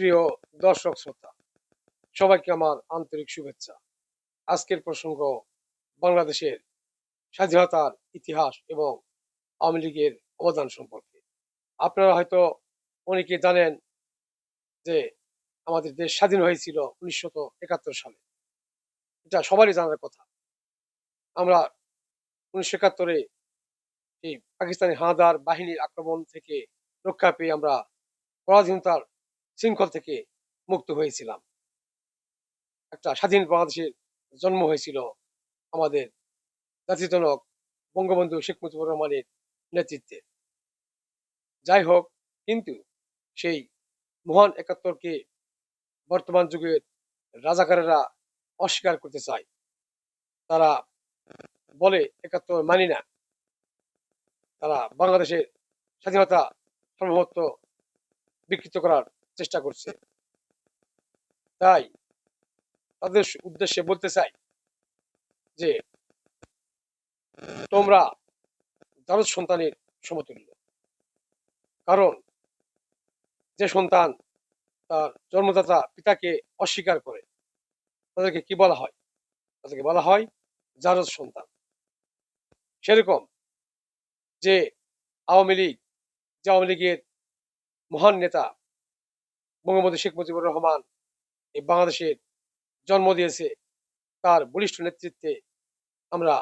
প্রিয় দর্শক শ্রোতা, সবাইকে আমার আন্তরিক শুভেচ্ছা। আজকের প্রসঙ্গ বাংলাদেশের স্বাধীনতার ইতিহাস এবং আওয়ামী লীগের অবদান সম্পর্কে। আপনারা হয়তো অনেকে জানেন যে আমাদের দেশ স্বাধীন হয়েছিল উনিশশো একাত্তর সালে। এটা সবারই জানার কথা। আমরা উনিশশো একাত্তরে এই পাকিস্তানি হানাদার বাহিনীর আক্রমণ থেকে রক্ষা পেয়ে আমরা পরাধীনতার শৃঙ্খল থেকে মুক্ত হয়েছিলাম। একটা স্বাধীন বাংলাদেশের জন্ম হয়েছিল আমাদের জাতিজনক বঙ্গবন্ধু শেখ মুজিবুর রহমানের নেতৃত্বে। যাই হোক, কিন্তু সেই মহান একাত্তরকে বর্তমান যুগের রাজাকারেরা অস্বীকার করতে চায়। তারা বলে, একাত্তর মানি না। তারা বাংলাদেশের স্বাধীনতা সর্বভৌমত্ব বিকৃত করার চেষ্টা করছে। তাই তাদের উদ্দেশ্যে বলতে চাই যে, তোমরা দারুদ সন্তানের সমতুল্য। কারণ যে সন্তান তার জন্মদাতা পিতাকে অস্বীকার করে, তাদেরকে কি বলা হয়? তাদেরকে বলা হয় জারজ সন্তান। সেরকম যে আওয়ামী লীগ, যে আওয়ামী লীগের মহান নেতা বঙ্গবন্ধু শেখ মুজিবুর রহমান এই বাংলাদেশের জন্ম দিয়েছে। তার বলিষ্ঠ নেতৃত্বে আমরা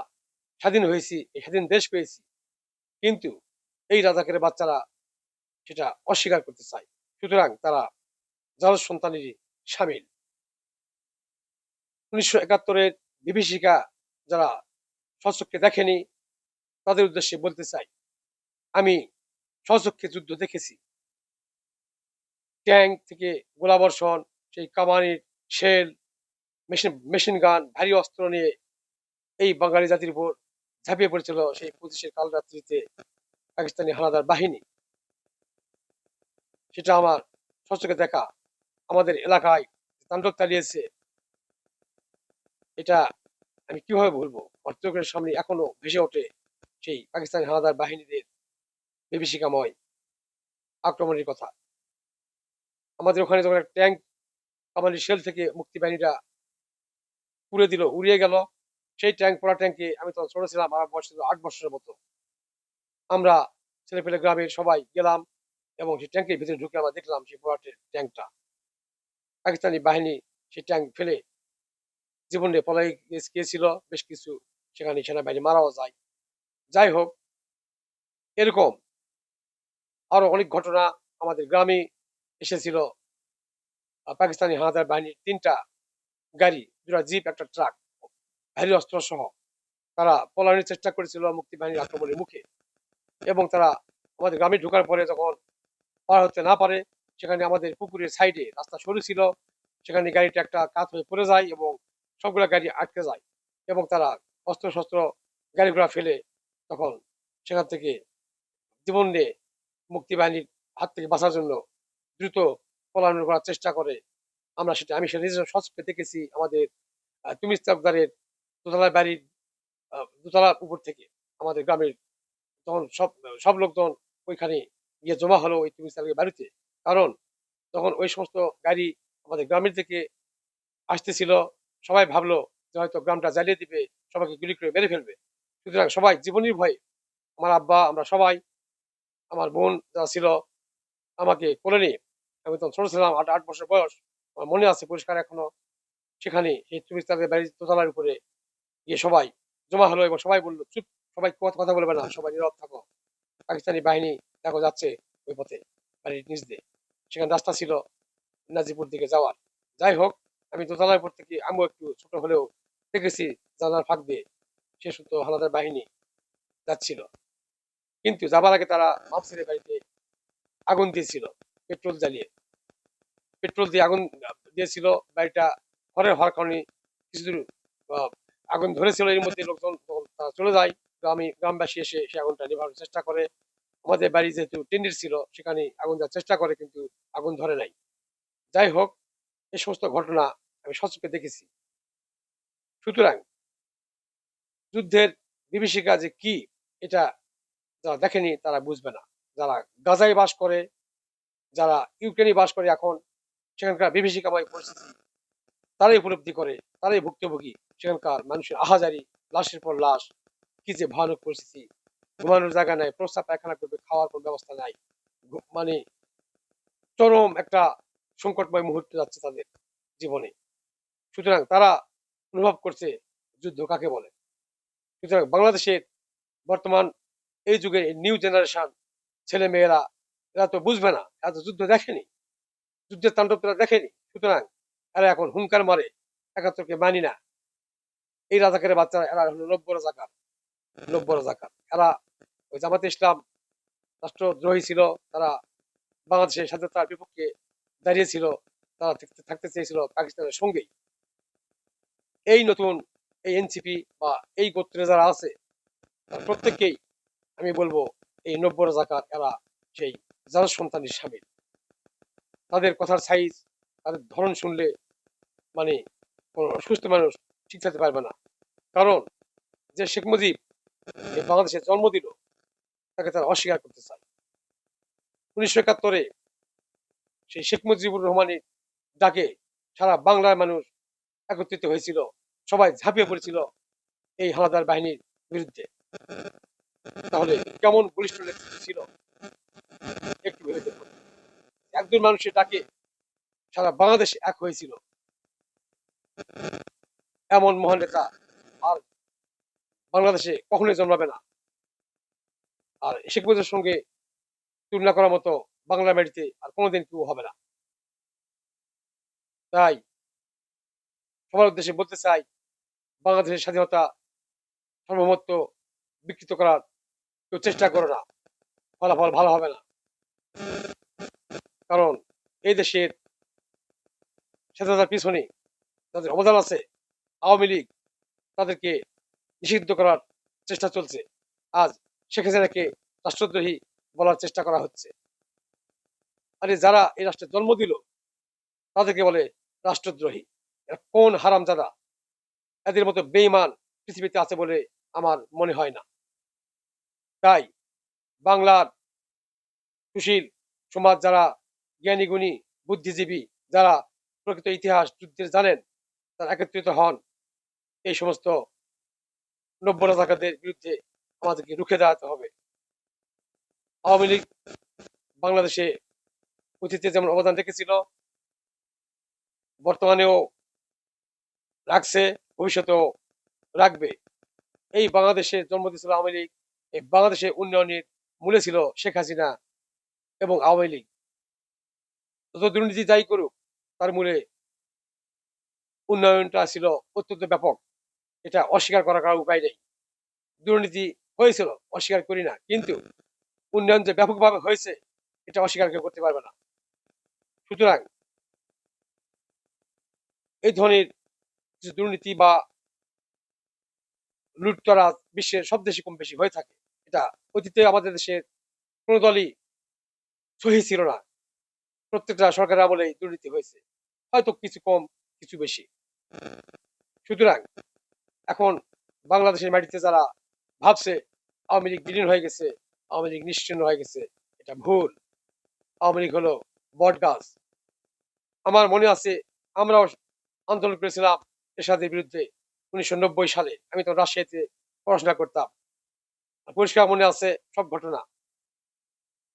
স্বাধীন হয়েছি, এই স্বাধীন দেশ পেয়েছি। কিন্তু এই রাজাকের বাচ্চারা সেটা অস্বীকার করতে চায়। সুতরাং তারা জারজ সন্তানেরই সামিল। উনিশশো একাত্তরের বিভীষিকা যারা স্বচক্ষে দেখেনি, তাদের উদ্দেশ্যে বলতে চাই, আমি স্বচক্ষে যুদ্ধ দেখেছি। ট্যাঙ্ক থেকে গোলাবর্ষণ, সেই কামানির শেল, মেশিন মেশিন গান, ভারী অস্ত্র নিয়ে এই বাঙালি জাতির উপর ঝাঁপিয়ে পড়েছিল সেই পঁচিশের কাল রাত্রিতে পাকিস্তানি হানাদার বাহিনী। সেটা আমার সচকে দেখা আমাদের এলাকায় তাণ্ডব চালিয়েছে, এটা আমি কীভাবে বলব অর্থকের সামনে এখনও ভেসে ওঠে সেই পাকিস্তানি হানাদার বাহিনীদের বিভীষিকাময় আক্রমণের কথা। আমাদের ওখানে যখন একটা ট্যাঙ্ক আমাদের শেল থেকে মুক্তি বাহিনীরা পুড়ে দিল, উড়িয়ে গেল, সেই ট্যাঙ্ক পড়া ট্যাঙ্কে আমি তখন ছোট ছিলাম, আমার বয়স আট বছরের মতো। আমরা ছেলে পেলে গ্রামের সবাই গেলাম এবং সেই ট্যাঙ্কের ভিতরে ঢুকে আমরা দেখলাম সেই পড়া ট্যাঙ্কটা পাকিস্তানি বাহিনী সেই ট্যাঙ্ক ফেলে জীবনে পলাই গিয়েছিল, বেশ কিছু সেখানে সেনাবাহিনী মারাও যায়। যাই হোক, এরকম আরও অনেক ঘটনা আমাদের গ্রামে এসেছিল পাকিস্তানি হানাদার বাহিনীর তিনটা গাড়ি, দুটা জিপ, একটা ট্রাক, ভারী অস্ত্র সহ তারা পলায়নের চেষ্টা করেছিল মুক্তি বাহিনীর আক্রমণের মুখে এবং তারা আমাদের গ্রামে ঢোকার পরে যখন পার হতে না পারে, সেখানে আমাদের পুকুরের সাইডে রাস্তা সরু ছিল, সেখানে গাড়িটা একটা কাত হয়ে পড়ে যায় এবং সবগুলো গাড়ি আটকে যায় এবং তারা অস্ত্র শস্ত্র গাড়িগুলা ফেলে তখন সেখান থেকে জীবন নিয়ে মুক্তি বাহিনীর হাত থেকে বাঁচার জন্য দ্রুত পলায়ন করার চেষ্টা করে। আমরা সেটা, আমি সেটা নিজের সচক্ষে দেখেছি আমাদের তুমি তকদারের দোতলা বাড়ির দোতলার উপর থেকে আমাদের গ্রামের তখন সব সব লোকজন ওইখানে গিয়ে জমা হলো ওই তুমি বাড়িতে। কারণ তখন ওই সমস্ত গাড়ি আমাদের গ্রামের থেকে আসতেছিল, সবাই ভাবলো যে হয়তো গ্রামটা জ্বালিয়ে দিবে, সবাইকে গুলি করে মেরে ফেলবে। সুতরাং সবাই জীবনের ভয়ে, আমার আব্বা, আমরা সবাই, আমার বোন যারা ছিল, আমাকে কোলে নিয়ে আমি তখন ছোট ছিলাম আট আট বছর বয়স, আমার মনে আছে পরিষ্কার এখনও। সেখানে সেই চব্বিশ তাদের বাড়ির দোতলার উপরে গিয়ে সবাই জমা হলো এবং সবাই বলল, চুপ, সবাই কথা বলবে না, সবাই নীরব থাকো। পাকিস্তানি বাহিনী দেখো যাচ্ছে ওই পথে, বাড়ির নিচ দিয়ে। সেখানে রাস্তা ছিল নাজিপুর দিকে যাওয়ার। যাই হোক, আমি দোতলার উপর থেকে আমিও একটু ছোট হলেও দেখেছি জানার ফাঁক দিয়ে সে শুধু হানাদার বাহিনী যাচ্ছিল। কিন্তু যাবার আগে তারা মাফসিরের বাড়িতে আগুন দিয়েছিল, পেট্রোল জ্বালিয়ে। পেট্রোল দিয়ে আগুন দিয়েছিল, বাড়িটা ঘরের হওয়ার কারণে কিছুদূর আগুন ধরেছিল। এর মধ্যে লোকজন চলে যায়। গ্রামে, গ্রামবাসী এসে সে আগুনটা নেভানোর চেষ্টা করে। আমাদের বাড়ি যেহেতু টেন্ডির ছিল, সেখানে আগুন দেওয়ার চেষ্টা করে, কিন্তু আগুন ধরে নাই। যাই হোক এই সমস্ত ঘটনা আমি সচকে দেখেছি। সুতরাং যুদ্ধের বিভীষিকা যে কি, এটা যারা দেখেনি তারা বুঝবে না। যারা গাজায় বাস করে, যারা ইউক্রেনে বাস করে এখন সেখানকার বিভীষিকাময় পরিস্থিতি, তারাই উপলব্ধি করে, তারাই ভুক্তভোগী। সেখানকার মানুষের আহাজারি, লাশের পর লাশ, কি যে ভয়ানক পরিস্থিতি। ঘুমানোর জায়গা নাই প্রস্তাব পায়খানা করবে, খাওয়ার কোনো ব্যবস্থা নাই। মানে চরম একটা সংকটময় মুহূর্ত যাচ্ছে তাদের জীবনে। সুতরাং তারা অনুভব করছে, যুদ্ধ কাকে বলে? সুতরাং বাংলাদেশের বর্তমান এই যুগের নিউ জেনারেশন ছেলে মেয়েরা এরা তো বুঝবে না, এরা তো যুদ্ধ দেখেনি। যুদ্ধের তাণ্ডব তারা দেখেনি। সুতরাং এরা এখন হুঙ্কার মারে, একাত্তরকে মানি না। এই রাজাকারের বাচ্চারা, এরা হলো নব্য রাজাকার নব্য রাজাকার। এরা ওই জামাতে ইসলাম রাষ্ট্রদ্রোহী ছিল, তারা বাংলাদেশের স্বাধীনতার বিপক্ষে দাঁড়িয়েছিল, তারা থাকতে- চেয়েছিল পাকিস্তানের সঙ্গেই। এই নতুন এই এনসিপি বা এই গোত্রে যারা আছে, তারা প্রত্যেককেই আমি বলব, এই নব্য রাজাকার, এরা সেই যারা সন্তানের সামিল তাদের কথার সাইজ, তাদের ধরন শুনলে মানে কোনো সুস্থ মানুষ ঠিক থাকতে পারবে না। কারণ যে শেখ মুজিব বাংলাদেশে জন্ম দিল, তাকে তারা অস্বীকার করতে চায়। উনিশশো একাত্তরে সেই শেখ মুজিবুর রহমানের ডাকে সারা বাংলার মানুষ একত্রিত হয়েছিল, সবাই ঝাঁপিয়ে পড়েছিল এই হানাদার বাহিনীর বিরুদ্ধে। তাহলে কেমন বলিষ্ঠ ছিল? একটু ভেবে দেখুন। একজন মানুষের ডাকে সারা বাংলাদেশ এক হয়েছিল। এমন মহান নেতা আর বাংলাদেশে কখনোই জন্মাবে না। আর শেখ মুজিবের সঙ্গে তুলনা করার মতো বাংলা মাটিতে আর কোনোদিন কেউ হবে না। তাই সবার উদ্দেশ্যে বলতে চাই, বাংলাদেশের স্বাধীনতা সার্বভৌমত্ব বিকৃত করার কেউ চেষ্টা করো না। ফলাফল ভালো হবে না। কারণ এই দেশের স্বাধীনতার পিছনে তাদের অবদান আছে, আওয়ামী লীগ তাদেরকে নিষিদ্ধ করার চেষ্টা চলছে। আজ শেখ হাসিনাকে রাষ্ট্রদ্রোহী বলার চেষ্টা করা হচ্ছে। আরে যারা এই রাষ্ট্রের জন্ম দিল, তাদেরকে বলে রাষ্ট্রদ্রোহী। এরা কোন হারামজাদা? এদের মতো বেইমান পৃথিবীতে আছে বলে আমার মনে হয় না। তাই বাংলার সুশীল সমাজ যারা জ্ঞানী গুণী বুদ্ধিজীবী যারা প্রকৃত ইতিহাস যুদ্ধের জানেন, তারা একত্রিত হন। এই সমস্ত নব্য রাজাকারদের বিরুদ্ধে আমাদেরকে রুখে দাঁড়াতে হবে। আওয়ামী লীগ বাংলাদেশে অতীতে যেমন অবদান রেখেছিল, বর্তমানেও রাখছে, ভবিষ্যতেও রাখবে। এই বাংলাদেশে জন্ম দিয়েছিল আওয়ামী লীগ, এই বাংলাদেশের উন্নয়নের মূলে ছিল শেখ হাসিনা এবং আওয়ামী লীগ। যত দুর্নীতি যাই করুক, তার মূলে উন্নয়নটা ছিল অত্যন্ত ব্যাপক। এটা অস্বীকার করার কারও উপায় নেই। দুর্নীতি হয়েছিল, অস্বীকার করি না, কিন্তু উন্নয়ন যে ব্যাপকভাবে হয়েছে, এটা অস্বীকার কেউ করতে পারবে না। সুতরাং এই ধরনের কিছু দুর্নীতি বা লুটতরা বিশ্বের সব দেশে কম বেশি হয়ে থাকে। এটা অতীতে আমাদের দেশের কোনো দলই সহি ছিল না। প্রত্যেকটা সরকারের আমলেই দুর্নীতি হয়েছে। হয়তো কিছু কম, কিছু বেশি। সুতরাং এখন বাংলাদেশের মাটিতে যারা ভাবছে, আওয়ামী লীগ বিলীন হয়ে গেছে, আওয়ামী লীগ নিশ্চিন্ন হয়ে গেছে, এটা ভুল। আওয়ামী লীগ হলো বট গাছ। আমার মনে আছে, আমরাও আন্দোলন করেছিলাম এরশাদের বিরুদ্ধে উনিশশো নব্বই সালে। আমি তো রাজশাহীতে পড়াশোনা করতাম। পরিষ্কার মনে আছে সব ঘটনা।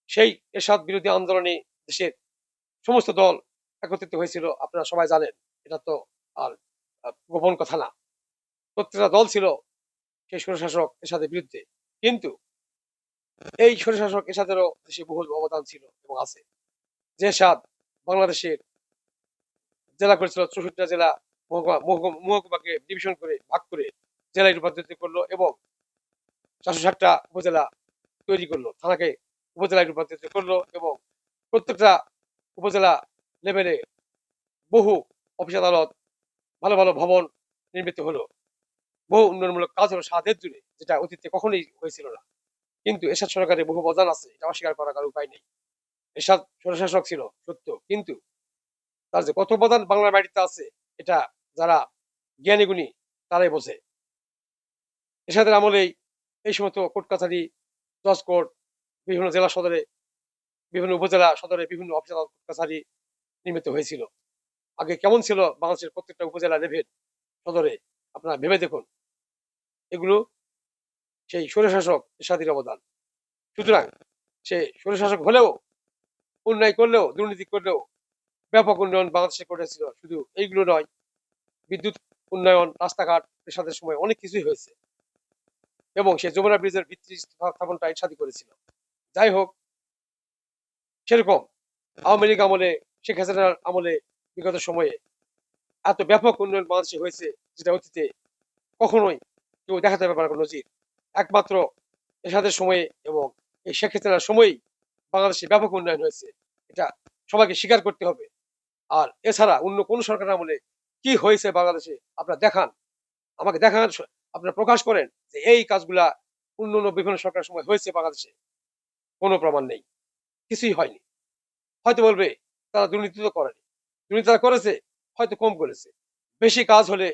সেই এরশাদ বিরোধী আন্দোলনে দেশের সমস্ত দল একত্রিত হয়েছিল, আপনারা সবাই জানেন, এটা তো আর গোপন কথা না। প্রত্যেকটা দল ছিল সেই স্বৈরশাসক এরশাদের বিরুদ্ধে। কিন্তু এই স্বৈরশাসক এরশাদেরও দেশে বহুল অবদান ছিল এবং আছে। যে সাদ বাংলাদেশের জেলা করেছিল, চৌষট্টিটা জেলা মহকুমা, মহকুমা- মহকুমাকে ডিভিশন করে, ভাগ করে জেলায় রূপান্তরিত করল এবং চারশো ষাটটা উপজেলা তৈরি করল। থানাকে উপজেলায় রূপান্তরিত করল এবং প্রত্যেকটা উপজেলা লেভেলে বহু অফিস আদালত, ভালো ভালো ভবন নির্মিত হলো। বহু উন্নয়নমূলক কাজ হলো সাদের জুড়ে, যেটা অতীতে কখনোই হয়েছিল না। কিন্তু এরশাদ সরকারের বহু অবদান আছে, এটা অস্বীকার করার কারও উপায় নেই। এরশাদ স্বৈরশাসক ছিল, সত্য। কিন্তু তার যে কত অবদান বাংলার মাটিতে আছে, এটা যারা জ্ঞানী গুণী, তারাই বোঝে। এরশাদের আমলেই এই সমস্ত কোর্ট কাছারি, জজ কোর্ট, বিভিন্ন জেলা সদরে বিভিন্ন উপজেলা সদরে বিভিন্ন অফিস আদালত কাছারি নির্মিত হয়েছিল। আগে কেমন ছিল বাংলাদেশের প্রত্যেকটা উপজেলা লেভেল সদরে? আপনারা ভেবে দেখুন। এগুলো সেই স্বৈরশাসক এরশাদের অবদান। সুতরাং সে স্বৈরশাসক হলেও, অন্যায় করলেও, দুর্নীতি করলেও ব্যাপক উন্নয়ন বাংলাদেশে করেছিল শুধু এইগুলো নয়, বিদ্যুৎ উন্নয়ন, রাস্তাঘাট এরশাদের সময় অনেক কিছুই হয়েছে। এবং সে যমুনা ব্রিজের ভিত্তি স্থাপনটা এরশাদই করেছিল। যাই হোক সেরকম আওয়ামী লীগ আমলে শেখ হাসিনার আমলে বিগত সময়ে এত ব্যাপক উন্নয়ন বাংলাদেশে হয়েছে যেটা অতীতে কখনোই কেউ দেখাতে পারবে না কোনো নজির। একমাত্র এরশাদের সময়ে এবং এই শেখ হাসিনার সময়েই বাংলাদেশে ব্যাপক উন্নয়ন হয়েছে এটা সবাইকে স্বীকার করতে হবে। আর এছাড়া অন্য কোন সরকার আমলে কি হয়েছে বাংলাদেশে আপনারা দেখান। আমাকে দেখান আপনারা প্রকাশ করেন যে এই কাজগুলা অন্য অন্য বিভিন্ন সরকারের সময় হয়েছে বাংলাদেশে। কোনো প্রমাণ নেই। কিছুই হয়নি। হয়তো বলবে, তারা দুর্নীতি তো করেনি। দুর্নীতি তারা করেছে, হয়তো কম করেছে। বেশি কাজ হলে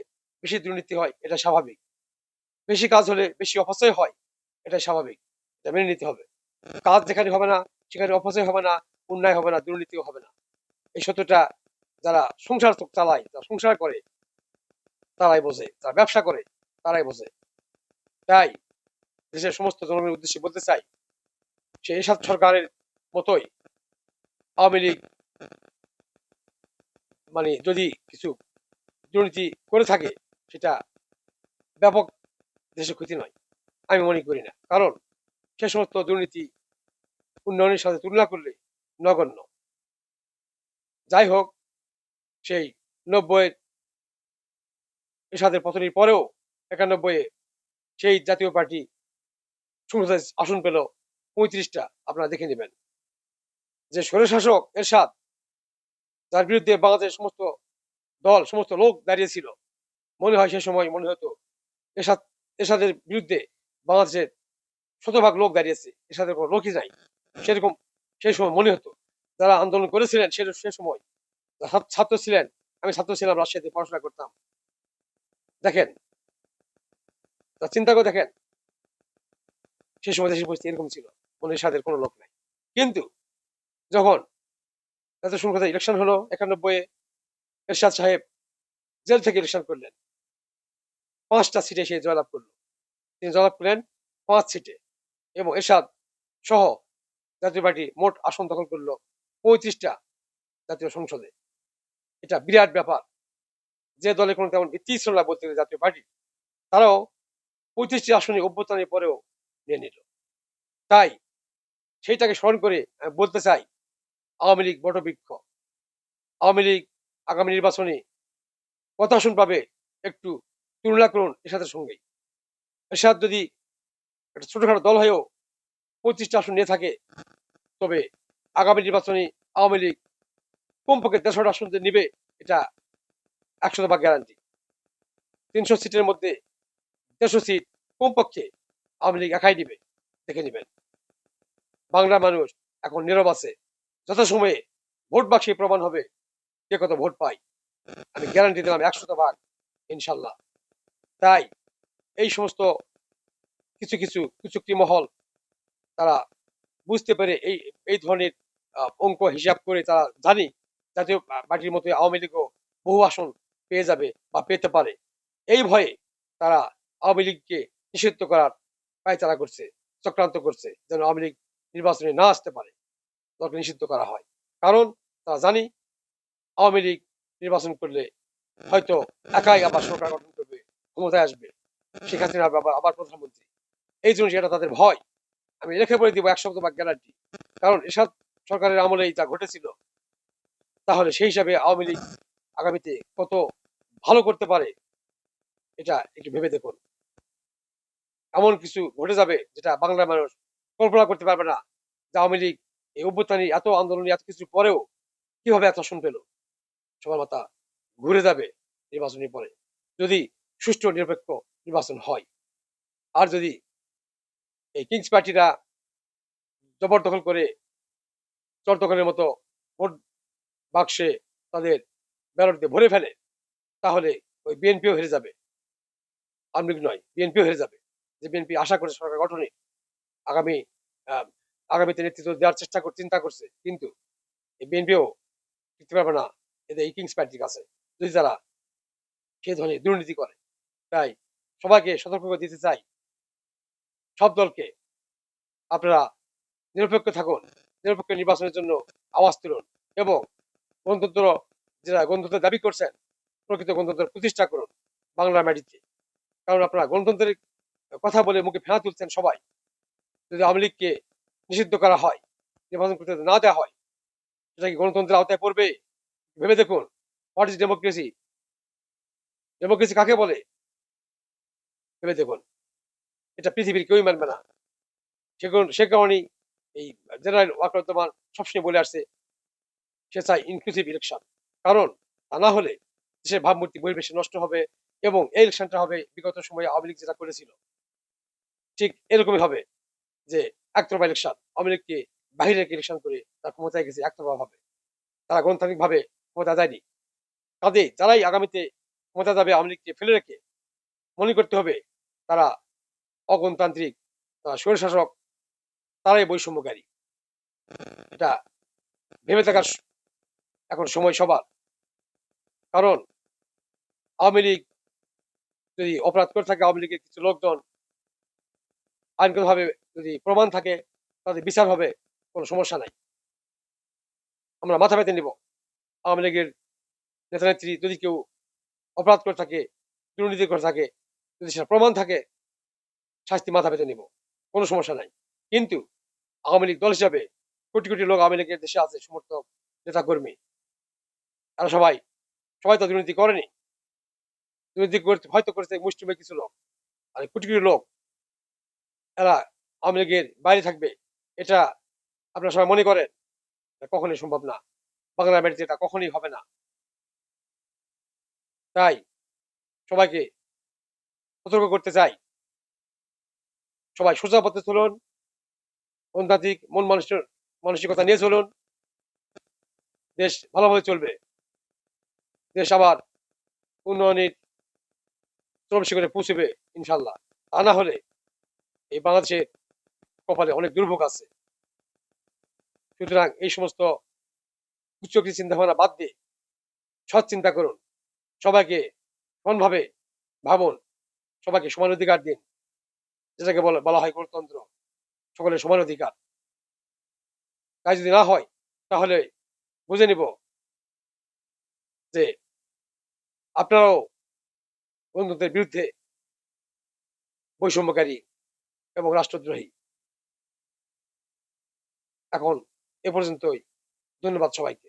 বেশি দুর্নীতি হয়, এটা স্বাভাবিক। বেশি কাজ হলে বেশি অপচয় হয়, এটা স্বাভাবিক। এটা মেনে নিতে হবে। কাজ যেখানে হবে না, সেখানে অপচয় হবে না উন্নয়ন হবে না, দুর্নীতিও হবে না। এই সত্যটা যারা সংসার চালায়, যারা সংসার করে, তারাই বোঝে। যারা ব্যবসা করে, তারাই বোঝে। তাই দেশের সমস্ত জনগণের উদ্দেশ্যে বলতে চাই, সে এসব সরকারের মতোই আওয়ামী লীগ মানে যদি কিছু দুর্নীতি করে থাকে, সেটা ব্যাপক দেশের ক্ষতি নয়, আমি মনে করি না। কারণ সে সমস্ত দুর্নীতি উন্নয়নের সাথে তুলনা করলে নগণ্য। যাই হোক, সেই নব্বইয়ের এরশাদের পতনের পরেও একানব্বইয়ে সেই জাতীয় পার্টি সংসদে আসন পেল পঁয়ত্রিশটা, আপনারা দেখে নেবেন। যে স্বৈরশাসক এরশাদ, যার বিরুদ্ধে বাংলাদেশের সমস্ত দল, সমস্ত লোক দাঁড়িয়েছিল মনে হয় সে সময় মনে হতো এরশাদ, এরশাদের বিরুদ্ধে বাংলাদেশের শতভাগ লোক দাঁড়িয়েছে, এরশাদের কোনো লোকই নাই। সেরকম, সেই সময় মনে হতো। যারা আন্দোলন করেছিলেন, সে সে সময় ছাত্র- ছিলেন, আমি ছাত্র ছিলাম, রাজশাহীতে পড়াশোনা করতাম। দেখেন, তা চিন্তা করে দেখেন সেই সময় দেশের পরিস্থিতি এরকম ছিল মনে এরশাদের কোনো লোক নাই। কিন্তু যখন জাতীয় সংসদে ইলেকশন হলো একানব্বই এরশাদ সাহেব জেল থেকে ইলেকশন করলেন। পাঁচটা সিটে সে জয়লাভ করল। তিনি জয়লাভ করলেন পাঁচ সিটে এবং এরশাদ সহ জাতীয় পার্টি মোট আসন দখল করল পঁয়ত্রিশটা জাতীয় সংসদে। এটা বিরাট ব্যাপার। যে দলে কোনো তেমন ভিত্তি ছিল না বলতে জাতীয় পার্টি, তারাও পঁয়ত্রিশটি আসনে অভ্যুত্থানের পরেও নিয়ে নিল। তাই সেইটাকে স্মরণ করে আমি বলতে চাই আওয়ামী লীগ বটবৃক্ষ আওয়ামী লীগ আগামী নির্বাচনে কত আসন পাবে একটু তুলনা করুন এরশাদের সঙ্গে এরশাদ যদি একটা ছোটখাটো দল হয়েও পঁচিশটা আসন নিয়ে থাকে, তবে আগামী নির্বাচনে আওয়ামী লীগ কমপক্ষে দেড়শোটা আসন নিবে, এটা একশো ভাগ গ্যারান্টি তিনশো সিটের মধ্যে দেড়শো সিট কমপক্ষে আওয়ামী লীগ একাই নিবে, দেখে নেবেন। বাংলা মানুষ এখন নীরব আছে। যথাসময়ে ভোট বাক্সে প্রমাণ হবে কে কত ভোট পায় আমি গ্যারান্টি দিলাম একশত ভাগ, ইনশাল্লাহ। তাই এই সমস্ত কিছু কিছু কুচুক্তি মহল তারা বুঝতে পেরে এই এই ধরনের অঙ্ক হিসাব করে তারা জানি জাতীয় পার্টির মতো আওয়ামী লীগও বহু আসন পেয়ে যাবে বা পেতে পারে। এই ভয়ে তারা আওয়ামী লীগকে নিষিদ্ধ করার পায়তারা করছে, চক্রান্ত করছে যেন আওয়ামী লীগ নির্বাচনে না আসতে পারে। দলকে নিষিদ্ধ করা হয়। কারণ তারা জানি আওয়ামী লীগ নির্বাচন করলে হয়তো একাই আবার সরকার গঠন করবে, ক্ষমতায় আসবে। শেখ হাসিনা হবে আবার আবার প্রধানমন্ত্রী। এই জন্য সেটা তাদের ভয়। আমি রেখে বলে দিব এক সপ্তাহ বা গ্যারান্টি কারণ এসব সরকারের আমলেই যা ঘটেছিল, তাহলে সেই হিসাবে আওয়ামী লীগ আগামীতে কত ভালো করতে পারে, এটা একটু ভেবে দেখুন। এমন কিছু ঘটে যাবে যেটা বাংলার মানুষ কল্পনা করতে পারবে না যে আওয়ামী লীগ এই অভ্যুত্থানী এত আন্দোলন এত কিছু পরেও কীভাবে এত আসন পেল? সবার মাথা ঘুরে যাবে নির্বাচনের পরে। যদি সুষ্ঠু নিরপেক্ষ নির্বাচন হয়, আর যদি এই কিংস পার্টিরা জবরদখল করে চরদখলের মতো ভোট বাক্সে তাদের ব্যালট দিয়ে ভরে ফেলে, তাহলে ওই বিএনপিও হেরে যাবে। আওয়ামী লীগ নয়, বিএনপিও হেরে যাবে। যে বিএনপি আশা করে সরকার গঠনে, আগামী আগামীতে নেতৃত্ব দেওয়ার চেষ্টা করে, চিন্তা করছে। কিন্তু বিএনপিও টিকতে পারবে না। এদের এই কিংস পার্টির কাছে। যদি তারা সে ধরনের দুর্নীতি করে, তাই সবাইকে সতর্ক করে দিতে চাই। সব দলকে আপনারা নিরপেক্ষ থাকুন, নিরপেক্ষ নির্বাচনের জন্য আওয়াজ তুলুন এবং গণতন্ত্র যারা গণতন্ত্রের দাবি করছেন, প্রকৃত গণতন্ত্র প্রতিষ্ঠা করুন বাংলার মাটিতে কারণ আপনারা গণতন্ত্রের কথা বলে মুখে ফেনা তুলছেন সবাই। যদি আওয়ামী লীগকে নিষিদ্ধ করা হয়, নির্বাচন করতে না দেওয়া হয়। সেটা কি গণতন্ত্রের আওতায় পড়বে? ভেবে দেখুন হোয়াট ইজ ডেমোক্রেসি ডেমোক্রেসি কাকে বলে? ভেবে দেখুন। এটা পৃথিবীর কেউই মানবে না। সে সে কারণেই এই জেনারেল ওয়াকরুজ্জামান সবসময় বলে আসছে সে চাই ইনক্লুসিভ ইলেকশন কারণ, তা না হলে দেশের ভাবমূর্তি পরিবেশে নষ্ট হবে এবং এই ইলেকশনটা হবে বিগত সময়ে আওয়ামী লীগ যেটা করেছিল। ঠিক এরকমই হবে যে একতরফা ইলেকশন আওয়ামী লীগকে বাহিরে ইলেকশন করে তার ক্ষমতায় গেছে একতরফা ভাবে। তারা গণতান্ত্রিক ভাবে ক্ষমতা যায়নি কাজে যারাই আগামীতে ক্ষমতা যাবে, আওয়ামী লীগকে ফেলে রেখে মনে করতে হবে তারা অগণতান্ত্রিক, তারা স্বৈরশাসক, তারাই বৈষম্যকারী। এটা ভেবে থাকার এখন সময় সবার। কারণ আওয়ামী লীগ যদি অপরাধ করে থাকে, আওয়ামী লীগের কিছু লোকজন আইনগতভাবে যদি প্রমাণ থাকে তাদের বিচার হবে, কোনো সমস্যা নাই। আমরা মাথা পেতে নিব। আওয়ামী লীগের নেতা নেত্রী যদি কেউ অপরাধ করে থাকে, দুর্নীতি করে থাকে, যদি সেটা প্রমাণ থাকে, শাস্তি মাথা পেতে নিব, কোনো সমস্যা নাই। কিন্তু আওয়ামী লীগ দল হিসাবে কোটি কোটি লোক আওয়ামী লীগের দেশে আছে, সমর্থক নেতা কর্মী তারা সবাই সবাই তো দুর্নীতি করেনি। দুর্নীতি করতে, হয়তো করেছে মুষ্টিমে কিছু লোক। আর কোটি কোটি লোক এরা আওয়ামী লীগের বাইরে থাকবে, এটা আপনারা সবাই মনে করেন। কখনোই সম্ভব না। বাংলার বাড়িতে এটা কখনোই হবে না। তাই সবাইকে সতর্ক করতে চাই। সবাই সোজা পথে চলুন। গণতান্ত্রিক মন মানুষের মানসিকতা নিয়ে চলুন। দেশ ভালোভাবে চলবে। দেশ আবার উন্নয়নের চরম শিখরে পৌঁছবে, ইনশাল্লাহ। তা না হলে এই বাংলাদেশের কপালে অনেক দুর্ভোগ আছে। সুতরাং এই সমস্ত উচ্চকৃতি চিন্তা ভাবনা বাদ দিয়ে সৎ চিন্তা করুন। সবাইকে সমানভাবে ভাবুন। সবাইকে সমান অধিকার দিন। যেটাকে বলা বলা হয় গণতন্ত্র। সকলের সমান অধিকার। তাই যদি না হয়, তাহলে বুঝে নিব যে আপনারাও গণতন্ত্রের বিরুদ্ধে বৈষম্যকারী এবং রাষ্ট্রদ্রোহী। এখন এ পর্যন্তই। ধন্যবাদ সবাইকে।